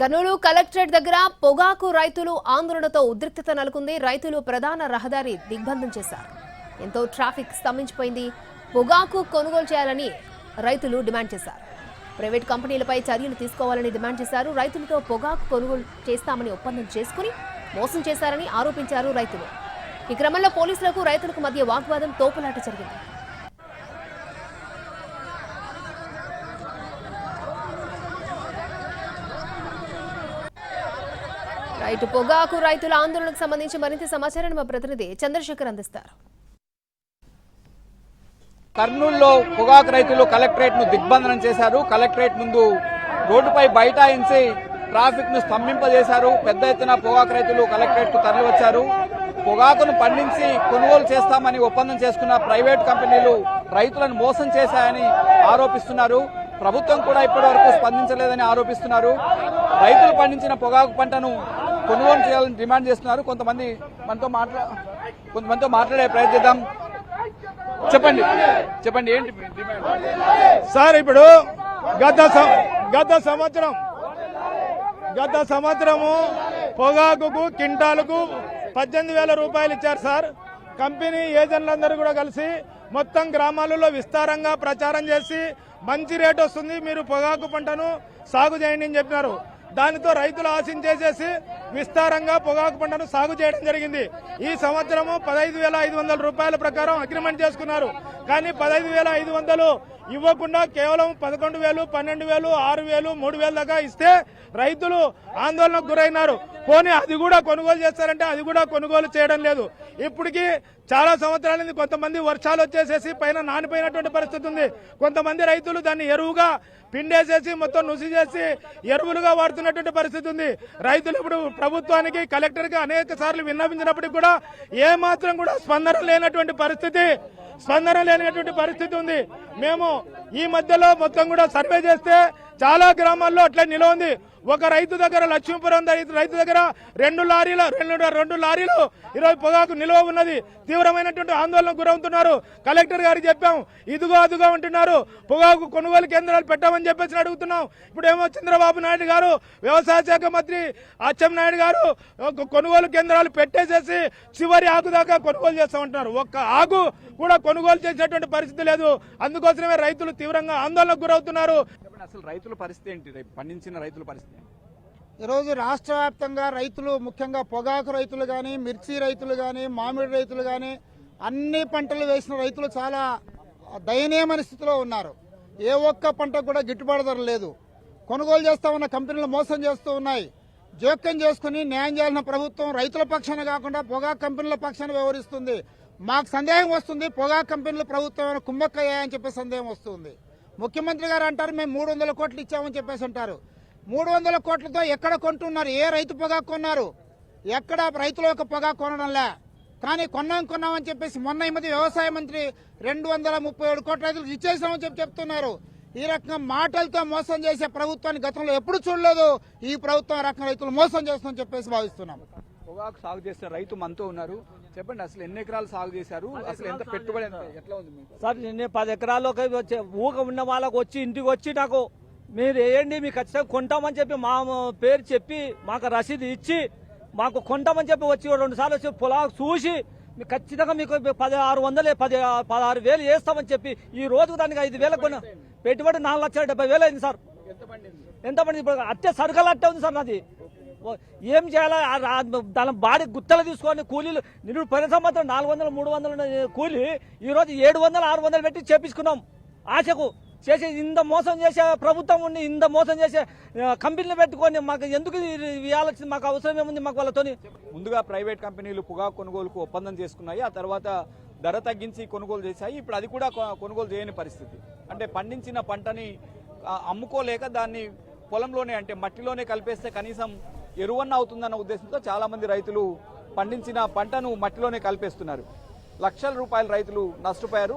Kurnool collectorate దగ్గర పొగాకు రైతులు ఆందోళనతో ఉద్రిక్తత నెలకొంది. రైతులు ప్రధాన రహదారి దిగ్బంధం చేశారు. ఎంతో ట్రాఫిక్ స్తంభించిపోయింది. పొగాకు కొనుగోలు చేయాలని రైతులు డిమాండ్ చేశారు. ప్రైవేట్ కంపెనీలపై చర్యలు తీసుకోవాలని డిమాండ్ చేశారు. రైతులతో పొగాకు కొనుగోలు చేస్తామని ఒప్పందం చేసుకుని మోసం చేశారని ఆరోపించారు రైతులు. ఈ క్రమంలో పోలీసులకు రైతులకు మధ్య వాగ్వాదం తోపులాట జరిగింది. రైతు పొగాకు రైతుల ఆందోళనకు సంబంధించి మరింత సమాచారాన్ని మా ప్రతినిధి చంద్రశేఖర్ అందిస్తారు. కర్నూలులో పొగాకు రైతులు కలెక్టరేట్ను దిగ్బంధనం చేశారు. కలెక్టరేట్ ముందు రోడ్డుపై బైఠాయించి ట్రాఫిక్ను స్తంభింపజేశారు. పెద్ద ఎత్తున పొగాకు రైతులు కలెక్టరేట్కు తరలివచ్చారు. పొగాకును పండించి కొనుగోలు చేస్తామని ఒప్పందం చేసుకున్న ప్రైవేట్ కంపెనీలు రైతులను మోసం చేశాయని ఆరోపిస్తున్నారు. ప్రభుత్వం కూడా ఇప్పటివరకు స్పందించలేదని ఆరోపిస్తున్నారు. రైతులు పండించిన పొగాకు పంటను కొనుగోలు చేయాలని డిమాండ్ చేస్తున్నారు. కొంతమంది మనతో మాట్లా కొంతమందితో మాట్లాడే ప్రయత్నిద్దాం. చెప్పండి. చెప్పండి ఏంటి సార్ ఇప్పుడు గత సం- గత సంవత్సరం గత సంవత్సరము పొగాకుకు కింటాలకు పద్దెనిమిది వేల రూపాయలు ఇచ్చారు సార్. కంపెనీ ఏజెంట్లందరూ కూడా కలిసి మొత్తం గ్రామాలలో విస్తారంగా ప్రచారం చేసి మంచి రేట్ వస్తుంది. మీరు పొగాకు పంటను సాగు చేయండి అని చెప్పినారు. దానితో రైతులు ఆశించేసేసి విస్తారంగా పొగాకు పంటను సాగు చేయడం జరిగింది. ఈ సంవత్సరము పదహైదు వేల ఐదు వందల రూపాయల ప్రకారం అగ్రిమెంట్ చేసుకున్నారు. కానీ పదహైదు వేల ఐదు వందలు ఇవ్వకుండా కేవలం పదకొండు వేలు పన్నెండు వేలు ఆరు వేలు మూడు వేలు దాకా ఇస్తే రైతులు ఆందోళనకు గురైనారు. పోనీ అది కూడా కొనుగోలు చేస్తారంటే అది కూడా కొనుగోలు చేయడం లేదు. ఇప్పటికీ చాలా సంవత్సరాల నుంచి కొంతమంది వర్షాలు వచ్చేసేసి పైన నానిపోయినటువంటి పరిస్థితి ఉంది. కొంతమంది రైతులు దాన్ని ఎరువుగా పిండేసేసి మొత్తం నుసి చేసి ఎరువులుగా వాడుతున్నటువంటి పరిస్థితి ఉంది. రైతులు ఇప్పుడు ప్రభుత్వానికి కలెక్టర్కి అనేక సార్లు విన్నవించినప్పటికి కూడా ఏ మాత్రం కూడా స్పందన లేనటువంటి పరిస్థితి స్పందన లేనటువంటి పరిస్థితి ఉంది. మేము ఈ మధ్యలో మొత్తం కూడా సర్వే చేస్తే చాలా గ్రామాల్లో అట్లా నిలవ ఉంది. ఒక రైతు దగ్గర లక్ష్మీపురం రైతు దగ్గర రెండు లారీలు రెండు రెండు లారీలు ఇరవై పొగాకు నిల్వ ఉన్నది. తీవ్రమైనటువంటి ఆందోళనకు గురవుతున్నారు. కలెక్టర్ గారికి చెప్పాం ఇదిగో అదుగో అంటున్నారు. పొగాకు కొనుగోలు కేంద్రాలు పెట్టామని చెప్పేసి అడుగుతున్నాం. ఇప్పుడేమో చంద్రబాబు నాయుడు గారు వ్యవసాయ శాఖ మంత్రి అచ్చెన్నాయుడు గారు ఒక కొనుగోలు కేంద్రాలు పెట్టేసేసి చివరి ఆకు దాకా కొనుగోలు చేస్తామంటున్నారు. ఒక్క ఆకు కూడా కొనుగోలు చేసేటువంటి పరిస్థితి లేదు. అందుకోసమే రైతులు తీవ్రంగా ఆందోళనకు గురవుతున్నారు. అసలు రైతుల పరిస్థితి ఏంటి? పండించిన రైతుల పరిస్థితి ఈరోజు రాష్ట్ర వ్యాప్తంగా రైతులు ముఖ్యంగా పొగాకు రైతులు కానీ మిర్చి రైతులు కానీ మామిడి రైతులు కానీ అన్ని పంటలు వేసిన రైతులు చాలా దయనీయమైన స్థితిలో ఉన్నారు. ఏ ఒక్క పంటకు కూడా గిట్టుబాటు ధర లేదు. కొనుగోలు చేస్తా ఉన్న కంపెనీలు మోసం చేస్తూ ఉన్నాయి. జోక్యం చేసుకుని న్యాయం చేయాల్సిన ప్రభుత్వం రైతుల పక్షాన కాకుండా పొగాకు కంపెనీల పక్షాన వ్యవహరిస్తుంది. మాకు సందేహం వస్తుంది పొగాకు కంపెనీలు ప్రభుత్వం కుమ్మక్కయ్యాయని చెప్పి సందేహం వస్తుంది. ముఖ్యమంత్రి గారు అంటారు మేము మూడు వందల కోట్లు ఇచ్చామని చెప్పేసి అంటారు. మూడు వందల కోట్లతో ఎక్కడ కొంటున్నారు? ఏ రైతు పొగాకు కొన్నారు? ఎక్కడ రైతుల యొక్క పొగాకు కొనడంలే. కానీ కొన్నాం కొన్నామని చెప్పేసి మొన్న ఈ మధ్య వ్యవసాయ మంత్రి రెండు వందల ముప్పై ఏడు కోట్ల రైతులకు ఇచ్చేసామని చెప్పి చెప్తున్నారు. ఈ రకంగా మాటలతో మోసం చేసే ప్రభుత్వాన్ని గతంలో ఎప్పుడు చూడలేదు. ఈ ప్రభుత్వం ఆ రకంగా రైతులు మోసం చేస్తుందని చెప్పేసి భావిస్తున్నాం. పొగాకు సాగు చేసిన రైతు మనతో ఉన్నారు. చెప్పండి అసలు ఎన్ని ఎకరాలు సాగు చేశారు? అసలు ఎంత పెట్టుబడి ఎంత? ఎట్లా ఉంది సార్ నేను పది ఎకరాల్లోకి వచ్చి ఊక ఉన్న వాళ్ళకి వచ్చి ఇంటికి వచ్చి నాకు మీరు వేయండి మీకు ఖచ్చితంగా కొంటామని చెప్పి మా పేరు చెప్పి మాకు రసీదు ఇచ్చి మాకు కొంటామని చెప్పి వచ్చి రెండు సార్లు వచ్చి పొలాలు చూసి మీకు ఖచ్చితంగా మీకు పది ఆరు వందలు పది పదహారు వేలు వేస్తామని చెప్పి ఈ రోజుకు దానికి ఐదు వేలకు కొన్ని పెట్టుబడి నాలుగు లక్షల డెబ్బై వేలు అయింది సార్. ఎంత పండింది ఇప్పుడు? అట్టే సరుకులు అట్టే ఉంది సార్ నాది. ఏం చేయాలి? దాని బాడీ గుత్తలు తీసుకొని కూలీలు. నిన్ను పని సంవత్సరం నాలుగు వందలు మూడు వందలు కూలీ కూలి ఈ రోజు ఏడు వందలు ఆరు వందలు పెట్టి చేపించుకున్నాం. ఆశకు. చేసి ఇంత మోసం చేసే ప్రభుత్వం ఉండి ఇంత మోసం చేసే కంపెనీలు పెట్టుకొని మాకు ఎందుకు ఇవ్వాల్సింది మాకు అవసరం ఏముంది మాకు వాళ్ళతోని? ముందుగా ప్రైవేట్ కంపెనీలు పొగాకు కొనుగోలుకు ఒప్పందం చేసుకున్నాయి ఆ తర్వాత ధర తగ్గించి కొనుగోలు చేశాయి. ఇప్పుడు అది కూడా కొనుగోలు చేయని పరిస్థితి. అంటే పండించిన పంటని అమ్ముకోలేక దాన్ని పొలంలోనే అంటే మట్టిలోనే కలిపేస్తే కనీసం ఎరువన్న అవుతుందన్న ఉద్దేశంతో చాలామంది రైతులు పండించిన పంటను మట్టిలోనే కలిపేస్తున్నారు. లక్షల రూపాయల రైతులు నష్టపోయారు.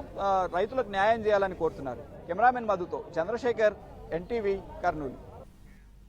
రైతులకు న్యాయం చేయాలని కోరుతున్నారు. కెమెరామెన్ మధుతో చంద్రశేఖర్ ఎన్టీవీ కర్నూలు.